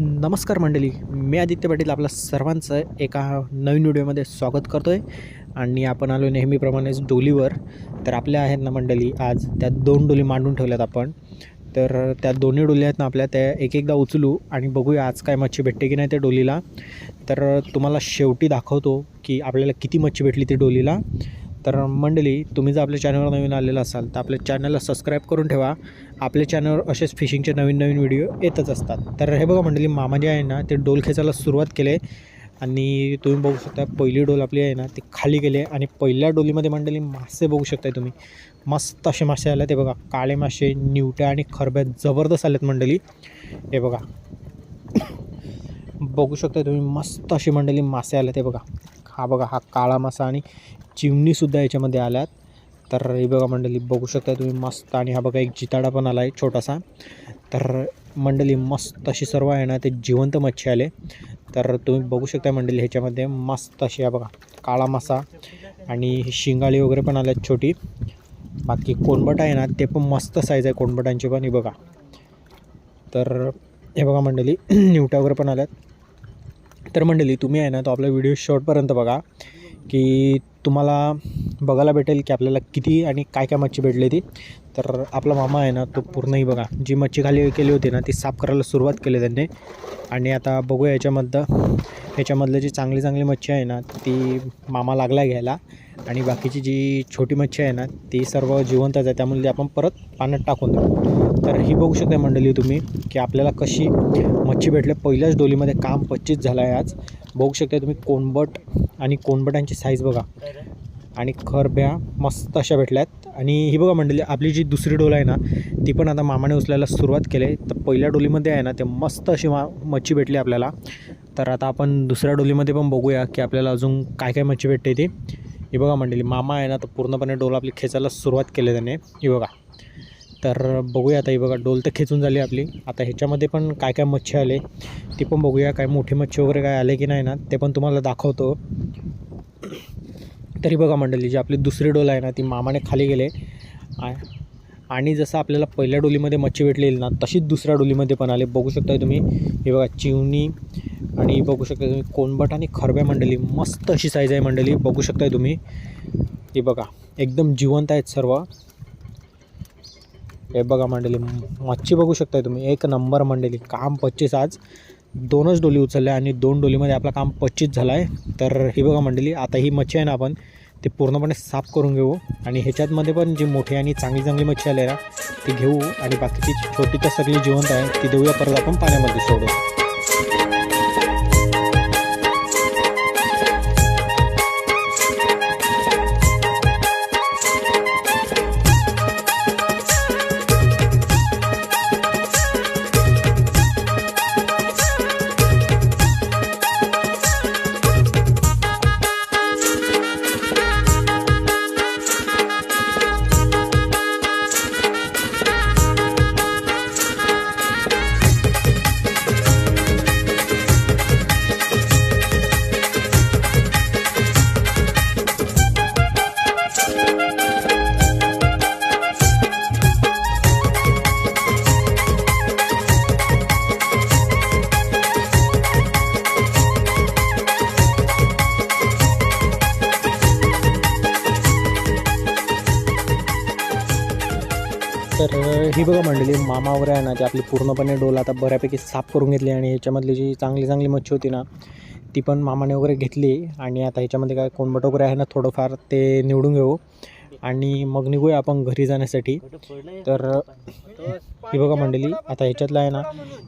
नमस्कार मंडळी मी आदित्य पाटील आपल्या सर्वांचं एका नवीन व्हिडिओमध्ये स्वागत करतो आहे आणि आपण आलो नेहमीप्रमाणेच डोलीवर. तर आपल्या आहेत ना मंडळी आज त्या दोन डोली मांडून ठेवल्यात आपण. तर त्या दोन्ही डोली आहेत ना आपल्या त्या एक एकदा उचलू आणि बघूया आज काय मच्छी भेटते की नाही त्या डोलीला. तर तुम्हाला शेवटी दाखवतो की आपल्याला किती मच्छी भेटली ती डोलीला. तर मंडळी तुम्ही जर आपल्या चॅनलवर नवीन आलेला असाल तर आपल्या चॅनलला सबस्क्राईब करून ठेवा. आपल्या चॅनलवर असेच फिशिंगचे नवीन नवीन व्हिडिओ येतच असतात. तर हे बघा मंडळी मामा जे आहे ना ते डोल खेचायला सुरुवात केले. आणि तुम्ही बघू शकता पहिली डोल आपली आहे ना ती खाली गेली आहे. आणि पहिल्या डोलीमध्ये मंडळी मासे बघू शकताय तुम्ही. मस्त असे मासे आले ते बघा काळे मासे निवट्या आणि खरब्या जबरदस्त आलेत मंडळी. हे बघा. बघू शकता तुम्ही मस्त अशी मंडळी मासे आले ते बघा. हा बघा हा काळा मासा आणि चिमणीसुद्धा याच्यामध्ये आल्यात. तर हे बघा मंडळी बघू शकता तुम्ही मस्त. आणि हा बघा एक जिताडा पण आला आहे छोटासा. तर मंडळी मस्त अशी सर्व आहे ना ते जिवंत मच्छी आले. तर तुम्ही बघू शकता मंडळी ह्याच्यामध्ये मस्त अशी हा बघा काळा मासा आणि शिंगाळी वगैरे पण आल्यात छोटी. बाकी कोणबट आहे ना ते पण मस्त साईज आहे कोणबटांची पण हे बघा. तर हे बघा मंडळी निवट्या वगैरे पण आल्यात. तर मंडळी तुम्ही आहे ना तो आपला व्हिडिओ शॉर्टपर्यंत बघा की तुम्हाला बघायला भेटेल की आपल्याला किती आणि काय काय मच्छी भेटली ती. तर आपला मामा आहे ना तो पूर्णही बघा जी मच्छी खाली केली होती ना ती साफ करायला सुरुवात केली त्यांनी. आणि आता बघूया याच्यामधलं याच्यामधलं जी चांगली चांगली मच्छी आहे ना ती मामा लागला घ्यायला. आणि बाकीची जी छोटी मच्छी आहे ना ती सर्व जिवंतच आहे त्यामुळे आपण परत पाण्यात टाकून देऊ. तर ही बघू शकता मंडळी तुम्ही की आपल्याला कशी मच्छी भेटले. पहिल्याच डोलीमध्ये काम पच्चीस झालं आहे आज. बघू शकता तुम्ही कोणबट आणि कोणबटांची साईज बघा. आणि खरब्या मस्त अशा भेटल्यात. आणि ही बघा मंडळी आपली जी दुसरी डोल आहे ना ती पण आता मामाने उचलायला सुरुवात केली. आहे तर पहिल्या डोलीमध्ये आहे ना ते मस्त अशी मा मच्छी भेटली आपल्याला. तर आता आपण दुसऱ्या डोलीमध्ये पण बघूया की आपल्याला अजून काय काय मच्छी भेटते ती. हे बघा मंडळी मामा आहे ना तर पूर्णपणे डोल आपली खेचायला सुरुवात केली त्याने. हे बघा. तर बघूया आता ही बघा डोल तर खेचून झाली आपली. आता ह्याच्यामध्ये पण काय काय मच्छी आले ती पण बघूया काय मोठी मच्छी वगैरे काय आले की नाही ना ते पण तुम्हाला दाखवतो. तरी बघा मंडळी जी आपली दुसरी डोल आहे ना ती मामाने खाली गेले. आ- आणि जसं आपल्याला पहिल्या डोलीमध्ये मच्छी भेटलेली ना तशीच दुसऱ्या डोलीमध्ये पण आले. बघू शकता तुम्ही. हे बघा चिवणी आणि बघू शकता तुम्ही कोणबट आणि खरब्या मंडळी मस्त अशी साईज आहे मंडळी. बघू शकताय तुम्ही. हे बघा एकदम जिवंत आहेत सर्व. हे बघा मंडळी मच्छी बघू शकताय तुम्ही. एक नंबर मंडळी काम पच्चीस आज. दोनच डोली उचलल्या आणि दोन डोलीमध्ये आपलं काम पच्चीस झालं आहे तर ही बघा मंडळी आता ही मच्छी आहे ना आपण ते पूर्णपणे साफ करून घेऊ. आणि ह्याच्यातमध्ये पण जी मोठी आणि चांगली चांगली मच्छी आली ना ती घेऊ. आणि बाकीची छोटी तर सगळी जिवंत आहे ती देऊया परत आपण पाण्यामध्ये सोडू तर ही बघा मंडळी मामा वगैरे आहे ना ती आपली पूर्णपणे डोल आता बऱ्यापैकी साफ करून घेतली आणि ह्याच्यामधली जी चांगली चांगली मच्छी होती ना ती पण मामाने वगैरे घेतली आणि आता ह्याच्यामध्ये काय कोंबट वगैरे आहे ना थोडंफार ते निवडून घेऊ आणि मग निघूया आपण घरी जाण्यासाठी. तर ही बघा मंडळी आता ह्याच्यातलं आहे ना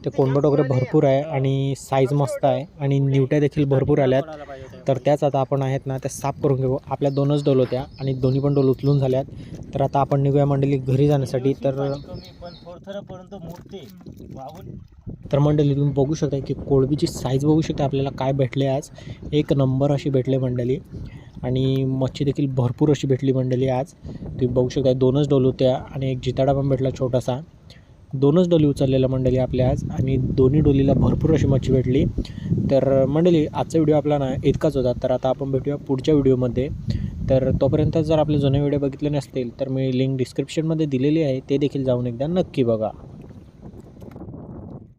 ते कोंबट वगैरे भरपूर आहे आणि साईज मस्त आहे आणि निवट्या देखील भरपूर आल्यात. तर त्याच आता आपण आहेत ना त्या साफ करून घेऊ. आपल्या दोनच डोल होत्या आणि दोन्ही पण डोल उचलून झाल्यात. तर आता आपण निघूया मंडळी घरी जाण्यासाठी. तर तर मंडळी तुम्ही बघू शकता की कोळबीची साईज बघू शकता आपल्याला काय भेटले आज. एक नंबर अशी भेटले मंडळी आणि मच्छी देखील भरपूर अशी भेटली मंडळी आज. तुम्ही बघू शकता दोनच डोल होत्या आणि एक जिताडा पण भेटला छोटासा. दोनच डोली उचललेल्या मंडळी आपल्या आज आणि दोन्ही डोलीला भरपूर अशी मच्छी भेटली. तर मंडळी आजचा व्हिडिओ आपला ना इतकाच होता. तर आता आपण भेटूया पुढच्या व्हिडिओमध्ये. तर तोपर्यंत जर आपले जुने व्हिडिओ बघितले नसतील तर मी लिंक डिस्क्रिप्शनमध्ये दिलेली आहे. ते देखील जाऊन एकदा नक्की बघा.